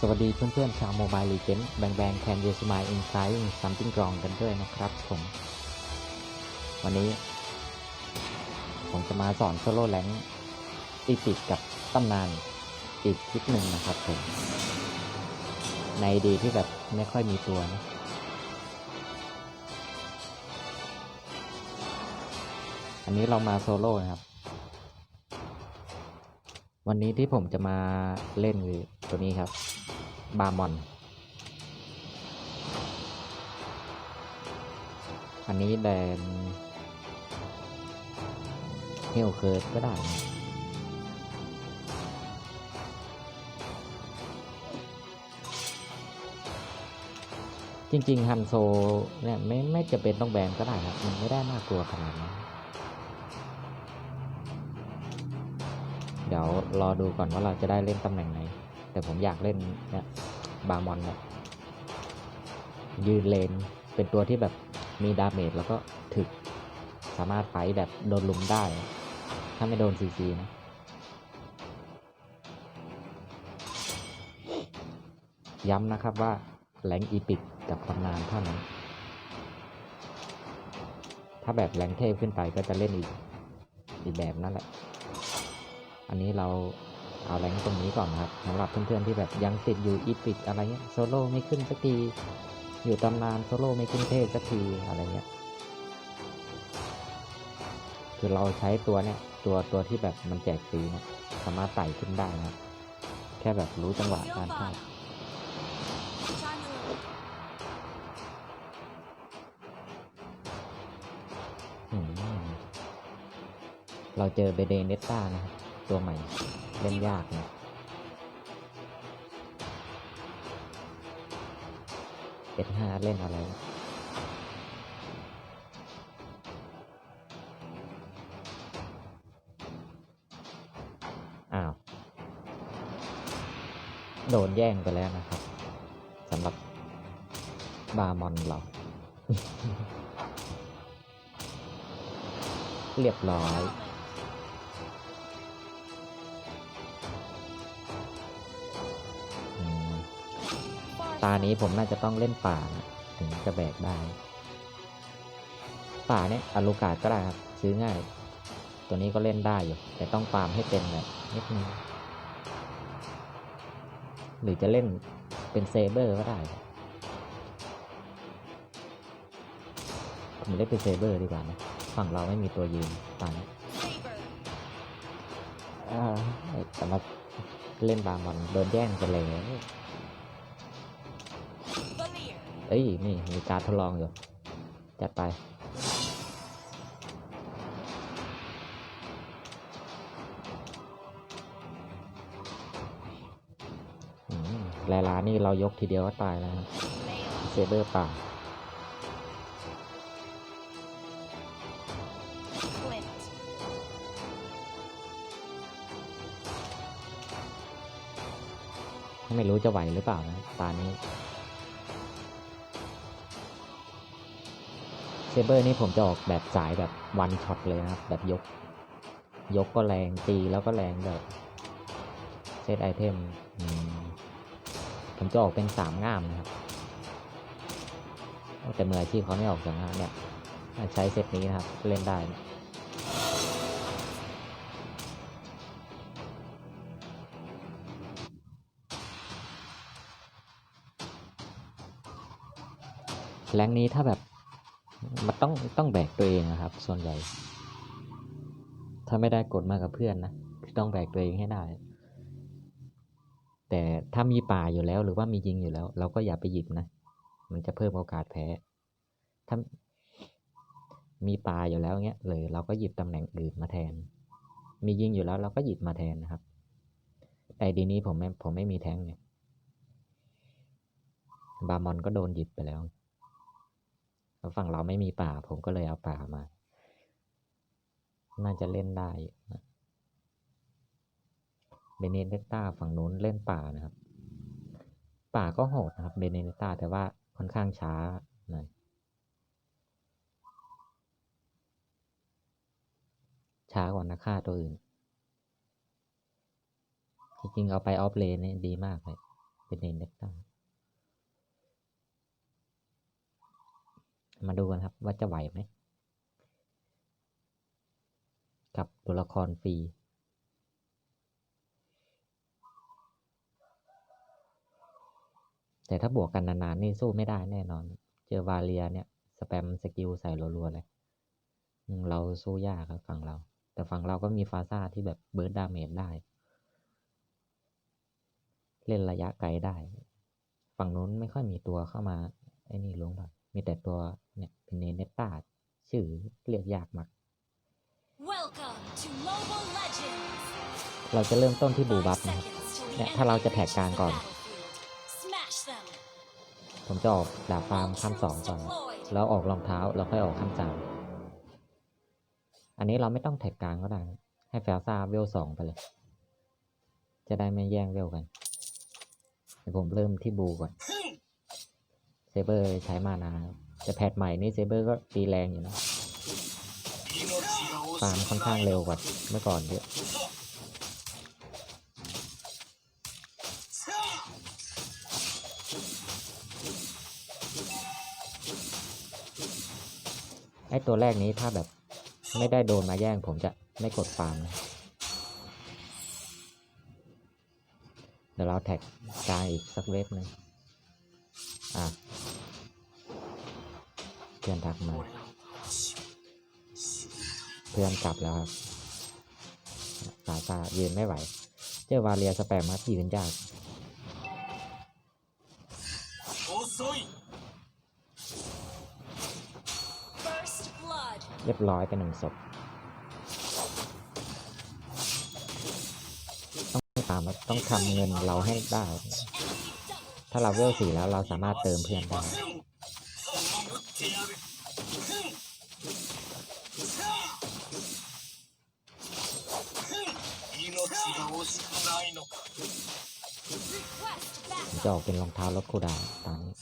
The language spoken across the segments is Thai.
สวัสดีเพื่อนๆชาวโมบายลีเจนแบงแบงแคนยูสมายอินไซด์ซัมติงกรองกันด้วยนะครับผม วันนี้ ผมจะมาสอนโซโล่แรงตีติดกับตำนานอีกคลิปหนึ่งนะครับผม ในดีที่แบบไม่ค่อยมีตัวนะอันนี้เรามาโซโล่นะครับ วันนี้ที่ผมจะมาเล่นคือ ตัวนี้ครับ บาร์มอน อันนี้แดนเฮลเคิร์ดก็ได้นะจริงๆ ฮันโซเนี่ยไม่ไม่จะเป็นต้องแบนก็ได้ครับ มันไม่ได้น่ากลัวขนาดนั้นเดี๋ยวรอดูก่อนว่าเราจะได้เล่นตำแหน่งไหน แต่ผมอยากเล่นเนี่ยบาร์มอนเนี่ยยืนเลนเป็นตัวที่แบบมีดาเมจแล้วก็ถึก สามารถไฟแบบโดนลุมได้ ถ้าไม่โดนซีซีนะย้ำนะครับว่าแรงอีพิกกับตำนานเท่านั้น ถ้าแบบแรงเทพขึ้นไปก็จะเล่นอีก อีกแบบนั่นแหละ อันนี้เรา เอาแรงตรงนี้ก่อนนะครับสำหรับเพื่อนๆที่แบบยังติดอยู่อีพิกอะไรเงี้ยโซโล่ไม่ขึ้นสักทีอยู่ตำนานโซโล่ไม่ขึ้นเทพสักทีอะไรเงี้ยคือเราใช้ตัวเนี่ยตัวตัวที่แบบมันแจกฟรีนี่ยสามารถไต่ขึ้นได้นะแค่แบบรู้จังหวะการเข้าเราเจอเบเดเนต้านะครับตัวใหม่ เล่นยากนะเอสห้าเล่นอะไรอ้าว โดนแย่งไปแล้วนะครับสำหรับบาร์มอนเรา เรียบร้อยานี้ผมน่าจะต้องเล่นป่านะถึงจะแบกได้ ป่าเนี่ยอลูกาศก็ได้ครับ ซื้อง่าย ตัวนี้ก็เล่นได้อยู่ แต่ต้องฟาร์มให้เป็นแบบนิดนึงหรือจะเล่นเป็นเซเบอร์ก็ได้ ผมเล่นเป็นเซเบอร์ดีกว่านะ ฝั่งเราไม่มีตัวยืนตอนนี้แต่มาเล่นบาร์มอนโดนแย่งไปเลย เอ้ย นี่ มีการทดลองอยู่ จัดไป ลายลานี่เรายกทีเดียวก็ตายแล้วเซเบอร์ป่าไม่รู้จะไหวหรือเปล่านะตานี้ ซเบอร์นี่ผมจะออกแบบสายแบบวันช็อตเลยนะครับ แบบยก ยกก็แรงตีแล้วก็แรงแบบเซตไอเทมมผมจะออกเป็นสามง่ามนะครับ แต่มืออาชีพเขาไม่ออกสองง่ามเนี่ยใช้เซตนี้นะครับ เล่นได้แรงนี้ถ้าแบบ มันต้องต้องแบกตัวเองนะครับ ส่วนใหญ่ ถ้าไม่ได้กดมากับเพื่อนนะคือต้องแบกตัวเองให้ได้ แต่ถ้ามีป่าอยู่แล้วหรือว่ามียิงอยู่แล้ว เราก็อย่าไปหยิบนะ มันจะเพิ่มโอกาสแพ้ ถ้ามีป่าอยู่แล้วเงี้ยเลยเราก็หยิบตำแหน่งอื่นมาแทน มียิงอยู่แล้วเราก็หยิบมาแทนนะครับ แต่ดีนี้ผมไม่ผมไม่มีแท้งไงบามอนก็โดนหยิบไปแล้ว แล้วฝั่งเราไม่มีป่า ผมก็เลยเอาป่ามา น่าจะเล่นได้นะเบเนเนต้าฝั่งนู้นเล่นป่านะครับ ป่าก็โหดนะครับเบเนเนต้าแต่ว่าค่อนข้างช้าหน่อยช้ากว่านักฆ่าตัวอื่น จริงๆ เอาไปออฟเลนนี่ดีมากเลย เป็นเนเน็กต้า มาดูกันครับ ว่าจะไหวไหมกับตัวละครฟรีแต่ถ้าบวกกันนานๆนี่สู้ไม่ได้แน่นอน เจอวาเลียเนี่ย สแปมสกิลใส่รัวๆเลยเราสู้ยากครับฝั่งเรา แต่ฝั่งเราก็มีฟาซ่าที่แบบเบิร์ดดาเมจได้ เล่นระยะไกลได้ ฝั่งนู้นไม่ค่อยมีตัวเข้ามา ไอ้นี่ลงหรอกมีแต่ตัว เนี่ยเป็นเนเนตตาชื่อเรียกยากมาก Welcome to Mobile Legends. เราจะเริ่มต้นที่บูบัฟ Five นะครับ seconds till the เนี่ยถ้าเราจะ enemy แท็ก reaches กลาง the ก่อน battlefield. Smash them. ผมจะออกดาบฟาร์มขั้นสองก่อน แล้วออกรองเท้าแล้วค่อยออกขั้นสามอันนี้เราไม่ต้องแท็กกลางก็ได้นะให้แฟลซ่าเวลสองไปเลย จะได้ไม่แย่งเวลกันเดี๋ยวผมเริ่มที่บูก่อน เซเบอร์ใช้มานาครับแต่แพทใหม่นี่เซเบอร์ก็ตีแรงอยู่นะฟาร์มค่อนข้างเร็วกว่าเมื่อก่อนเยอะไอตัวแรกนี้ถ้าแบบไม่ได้โดนมาแย่งผมจะไม่กดฟาร์มเดี๋ยวเราแท็กกางอีกสักเวฟหนึ่งอะ พื่อนทักมา เพื่อนกลับแล้วครับสาซายืนไม่ไหว เจอวาเลียสแปมครับยืนยาก First blood. เรียบร้อยเป็นหนึ่งศพต้องตามครับต้องทำเงินเราให้ได้ Enemy double. ถ้าเราเวลสี่แล้วเราสามารถเติมเพื่อนได้ จะออกเป็นรองเท้าลดคูดาวตามนี้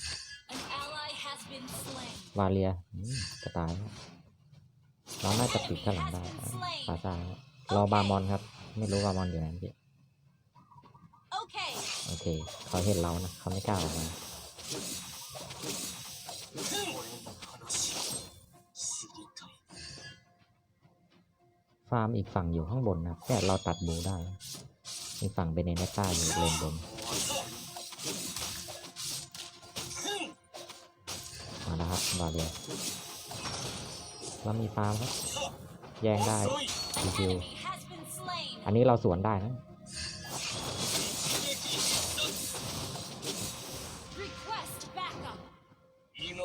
วาเลียจะตายเราน่าจะปิดข้างหลังได้ปาซารอบามอนครับ ไม่รู้บามอนอยู่ไหนพี่โอเค เขาเห็นเรานะ เขาไม่กล้าออกมาฟาร์มอีกฝั่งอยู่ข้างบนนะแต่เราตัดบูได้ อีกฝั่งเป็นเนเนต้าอยู่เลนบน มาแล้วครับบาเรียเรามีฟาร์มครับ แย่งได้ An you. enemy has been slain. อันนี้เราสวนได้นะ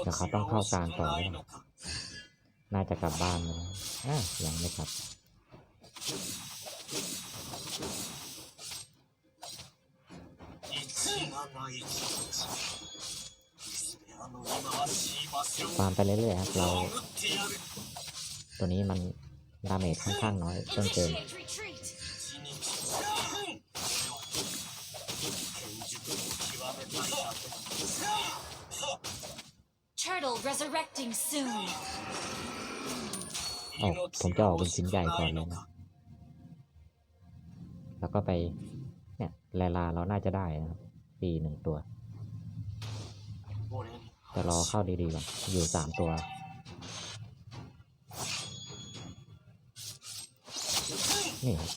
เดี๋ยวเขาต้องเข้ากลางก่อแล้วน่าจะกลับบ้านแล้วอะยังไม่กลับ ฟาร์มไปเรื่อยๆครับเรา ตัวนี้มันดาเมจค่อนข้างน้อยต้นเกิน Initiate retreat. Turtle resurrecting soon. ออกผมจะออกเป็นชิ้นใหญ่ก่อนเลยนะแล้วก็ไป เนี่ยลายลาเราน่าจะได้นะครับ ปีหนึ่งตัว แต่รอเข้าดีๆก่อน อยู่สามตัวนี่ครับ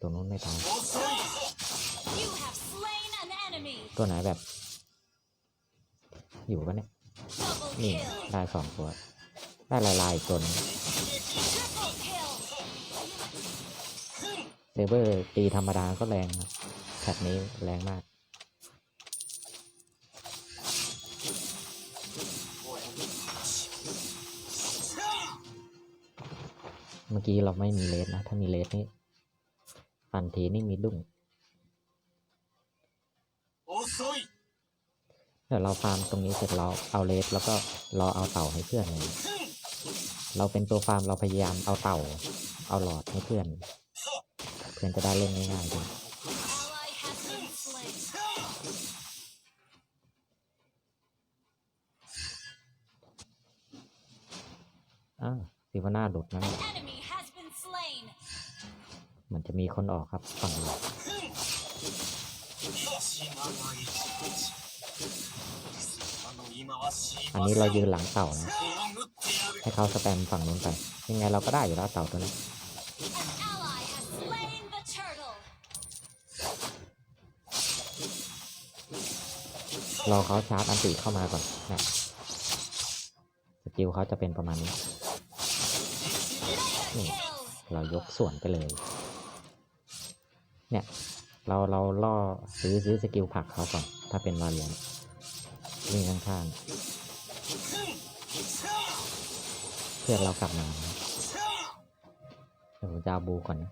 ตัวนู้นไม่ตายตัวไหนแบบ อยู่ปะเนี่ย นี่ได้สองตัว ได้ลายลายตัวนึงเซเบอร์ตีธรรมดาก็แรงนะ แท็บนี้แรงมาก เมื่อกี้เราไม่มีเลสนะ ถ้ามีเลสนี่ฟันทีนี่มีดุ้งเดี๋ยวเราฟาร์มตรงนี้เสร็จเราเอาเลสแล้วก็รอเอาเต่าให้เพื่อนเลยเราเป็นตัวฟาร์มเราพยายามเอาเต่า เอาหลอดให้เพื่อน เพื่อนจะได้เล่นง่ายๆด้วย อ้าวซิวาน่าหลุดนะ An enemy has been slain. เหมือนจะมีคนออกครับฝั่งเราอันนี้เรายืนหลังเต่านะ ให้เขาสแปมฝั่งนู้นไป ยังไงเราก็ได้อยู่แล้วเต่าตัวนี้ An ally has slain the turtle. รอเขาชาร์จอันติเข้ามาก่อนนะสกิลเขาจะเป็นประมาณนี้ Mega Hmm. kill. เรายกส่วนไปเลย เนี่ย เราเราล่อซื้อซื้อสกิลผลักเขาก่อน ถ้าเป็นวาเลียนวิ่งข้างๆเพื่อนเรากลับมานะเดี๋ยวผมจะเอาบูก่อนนะ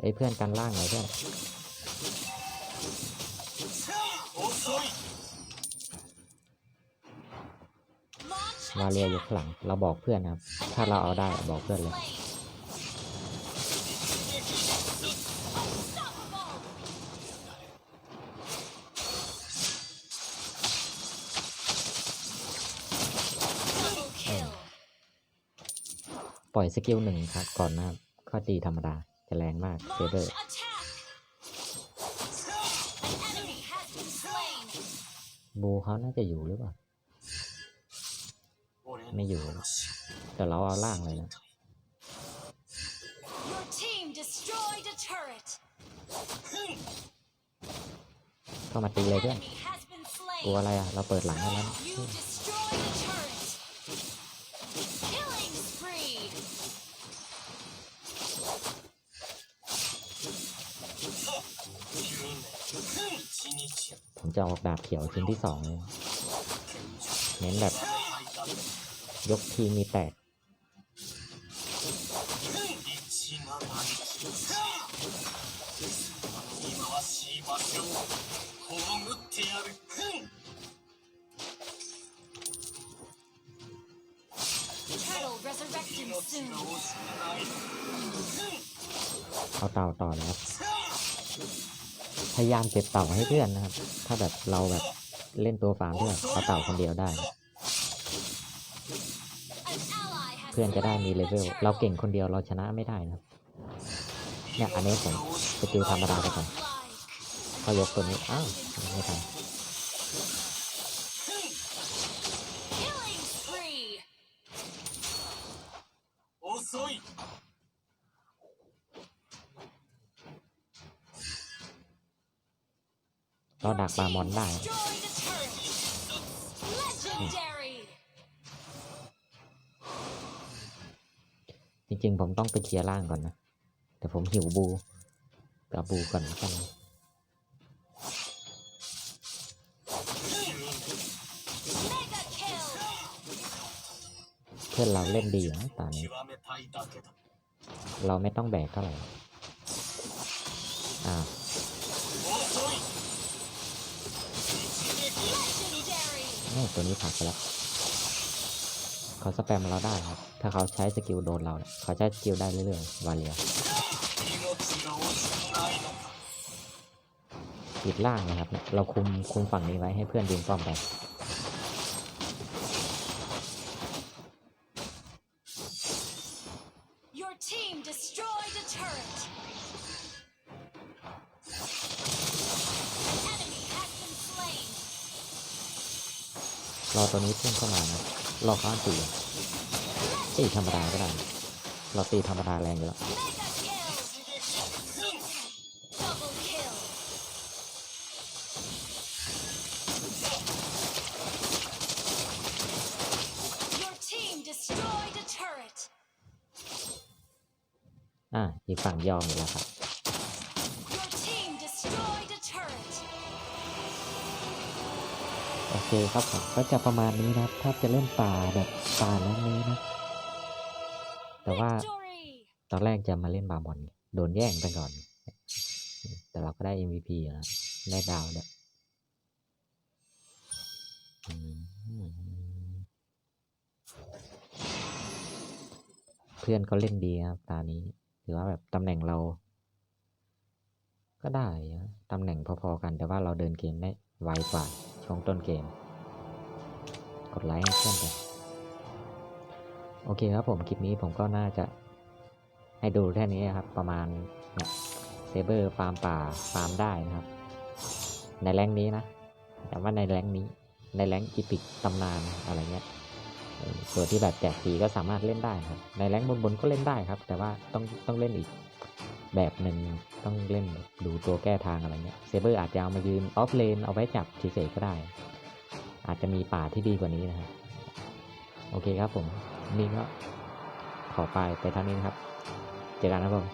เอ้ยเพื่อนกันล่างเลยเพื่อน Launch วาเลียอยู่ข้างหลัง เราบอกเพื่อนครับ ถ้าเราเอาได้บอกเพื่อนเลยปล่อยสกิลหนึ่งครับ ก่อนนะครับข้อตีธรรมดา จะแรงมากเซเบอร์บูเขาน่าจะอยู่หรือเปล่า ไม่อยู่แต่เราเอาล่างเลยนะ Your team destroyed a turret. เข้ามาตีเลยเพื่อน Enemy has been slain. กลัวอะไรอะ เราเปิดหลังให้แล้วนะ You destroyed a turret. Killing spree. ผมจะออกดาบเขียวชิ้นที่สองเลย เน้นแบบ ยกทีมีแตกเอาเต่าต่อนะครับ พยายามเก็บเต่าให้เพื่อนนะครับ ถ้าแบบเราแบบเล่นตัวฟาร์มด้วยเอาเต่าคนเดียวได้ has เพื่อนจะได้มี slain เล the เวล turtle. เราเก่งคนเดียวเราชนะไม่ได้นะครับเนี่ยอันนี้ผมสกิลธรรมดาไปก่อน Like เขายกตัวนี้ อ้าว ไม่ทัน killing spree. เราดักปลามอนได้ จริงผมต้องไปเคลียร์ล่างก่อนนะแต่ผมหิวบูกับบูก่อนกันเพื่อนเราเล่นดีนะตอนนี้ เราไม่ต้องแบกเท่าไหร่อ่าว Legendary. นี่ตัวนี้ผลักไปแล้ว เขาสแปมเราได้ครับ ถ้าเขาใช้สกิลโดนเราเนี่ยเขาใช้สกิลได้เรื่อยๆวาเลียปิดล่างนะครับเนี่ยเราคุมคุมฝั่งนี้ไว้ให้เพื่อนดึงป้อมไป Your team destroyed a turret. An enemy has been slain. รอตัวนี้เพื่อนเข้ามานะ รอเขาอันตีอะตีธรรมดาก็ได้นะเราตีธรรมดาแรงอยู่แล้ว Mega kill. Double kill. Your team destroyed a turret. อ่าอีกฝั่งยอมอีกแล้วครับ เคครับผมก็จะประมาณนี้นะครับ ถ้าจะเล่นป่าแบบป่าแล้วนี้นะ แต่ว่าตอนแรกจะมาเล่นบาบอลโดนแย่งไปก่อน แต่เราก็ได้ MVP อยู่แล้วได้ดาวด้วยเพื่อนเขาเล่นดีครับตานี้ถือว่าแบบตำแหน่งเรา ก็ได้ตำแหน่งพอๆกันแต่ว่าเราเดินเกมได้ไวกว่าช่วงต้นเกม กดไลค์ให้เพื่อนไปโอเคครับผมคลิปนี้ผมก็น่าจะให้ดูแค่นี้ครับ ประมาณเนี่ยเซเบอร์ฟาร์มป่าฟาร์มได้นะครับ ในแรงนี้นะแต่ว่าในแรงนี้ในแรงอีพิกตำนานอะไรเงี้ยตัวที่แบบแจกฟรีก็สามารถเล่นได้ครับ ในแรงค์บนๆก็เล่นได้ครับ แต่ว่าต้องต้องเล่นอีกแบบหนึ่งต้องเล่นดูตัวแก้ทางอะไรเงี้ยเซเบอร์อาจจะเอามายืนออฟเลนเอาไว้จับเฉยๆก็ได้ อาจจะมีป่าที่ดีกว่านี้นะครับ โอเคครับผม นี่ก็ขอไปไปเท่านี้นะครับ เจอกันนะครับผม